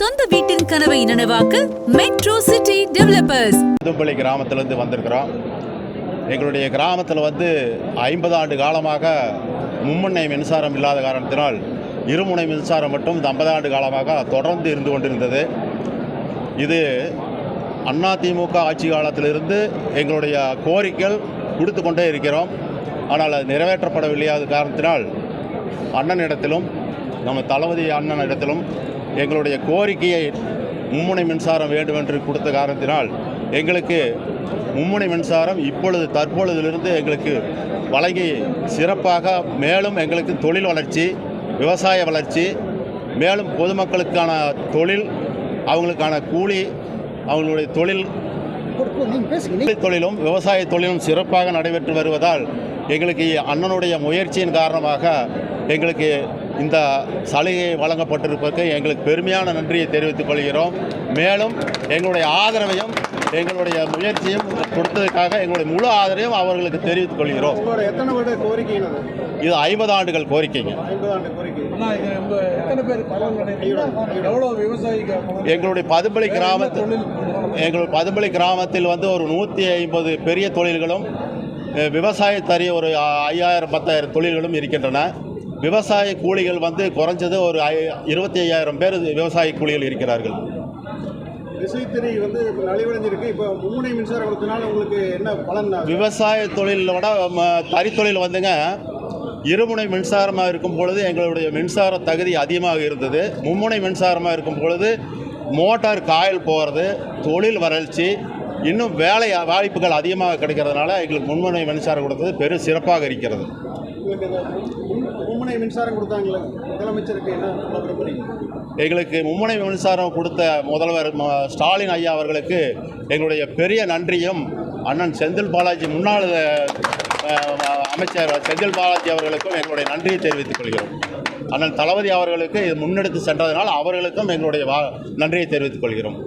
சொந்த வீட்டின் கனவை நனவாக்க மெட்ரோ சிட்டி டெவலப்பர்ஸ் புதுப்பள்ளி கிராமத்திலேருந்து வந்திருக்கிறோம். எங்களுடைய கிராமத்தில் வந்து ஐம்பது ஆண்டு காலமாக மும்முனை மின்சாரம் இல்லாத காரணத்தினால் இருமுனை மின்சாரம் மட்டும் இந்த ஐம்பது ஆண்டு காலமாக தொடர்ந்து இருந்து கொண்டிருந்தது. இது அதிமுக ஆட்சி காலத்திலிருந்து எங்களுடைய கோரிக்கைகள் கொடுத்து கொண்டே இருக்கிறோம். ஆனால் அது நிறைவேற்றப்படவில்லையாத காரணத்தினால் அண்ணனிடத்திலும் நம்ம தளபதி அண்ணன் இடத்திலும் எங்களுடைய கோரிக்கையை மும்முனை மின்சாரம் வேண்டும் என்று கொடுத்த காரணத்தினால் எங்களுக்கு மும்முனை மின்சாரம் இப்பொழுது தற்பொழுதிலிருந்து எங்களுக்கு வழங்கி சிறப்பாக மேலும் எங்களுக்கு தொழில் வளர்ச்சி விவசாய வளர்ச்சி மேலும் பொதுமக்களுக்கான தொழில் அவங்களுக்கான கூலி அவங்களுடைய தொழில் தொழிலும் விவசாய தொழிலும் சிறப்பாக நடைபெற்று வருவதால் எங்களுக்கு அண்ணனுடைய முயற்சியின் காரணமாக எங்களுக்கு இந்த சலுகை வழங்கப்பட்டிருப்பதற்கு எங்களுக்கு பெருமையான நன்றியை தெரிவித்துக் கொள்கிறோம். மேலும் எங்களுடைய ஆதரவையும் எங்களுடைய முயற்சியும் கொடுத்ததுக்காக எங்களுடைய முழு ஆதரவையும் அவர்களுக்கு தெரிவித்துக் கொள்கிறோம். உங்களோட எத்தனை வருட கோரிக்கை என்னது? இது ஐம்பது ஆண்டுகள் கோரிக்கைங்க. எங்களுடைய பதும்பளி கிராமத்தில் எங்களுடைய பதும்பளி கிராமத்தில் வந்து ஒரு நூற்றி ஐம்பது பெரிய தொழில்களும் அஹ், விவசாயத்தறி ஒரு ஐயாயிரம் பத்தாயிரம் தொழில்களும் இருக்கின்றன. விவசாய கூலிகள் வந்து குறைஞ்சது ஒரு ஐ இருபத்தி ஐயாயிரம் பேர் விவசாய கூலிகள் இருக்கிறார்கள். விசைத்தறி வந்து இப்போ நலிவடைஞ்சிருக்கு. இப்போ மும்முனை மின்சாரம் கொடுத்தனால உங்களுக்கு என்ன பலன் விவசாய தொழிலோட ம- தறி தொழில் வந்துங்க இருமுனை மின்சாரமாக இருக்கும் பொழுது எங்களுடைய மின்சார தகுதி அதிகமாக இருந்தது. மும்முனை மின்சாரமாக இருக்கும் பொழுது மோட்டார் காயில் போகிறது தொழில் வறட்சி இன்னும் வேலை வாய்ப்புகள் அதிகமாக கிடைக்கிறதுனால எங்களுக்கு மும்முனை மின்சாரம் கொடுத்தது பெரும் சிறப்பாக இருக்கிறது. உங்களுக்கு மும்முனை மின்சாரம் கொடுத்தாங்களே? முதலமைச்சருக்கு என்ன சொல்ல எங்களுக்கு மும்முனை மின்சாரம் கொடுத்த முதல்வர் ஸ்டாலின் ஐயா அவர்களுக்கு எங்களுடைய பெரிய நன்றியும் அண்ணன் செந்தில் பாலாஜி முன்னாள் அமைச்சர் செந்தில் பாலாஜி அவர்களுக்கும் எங்களுடைய நன்றியை தெரிவித்துக் கொள்கிறோம். அண்ணன் தளபதி அவர்களுக்கு இது முன்னெடுத்து சென்றதனால் அவர்களுக்கும் எங்களுடைய வா நன்றியை தெரிவித்துக் கொள்கிறோம்.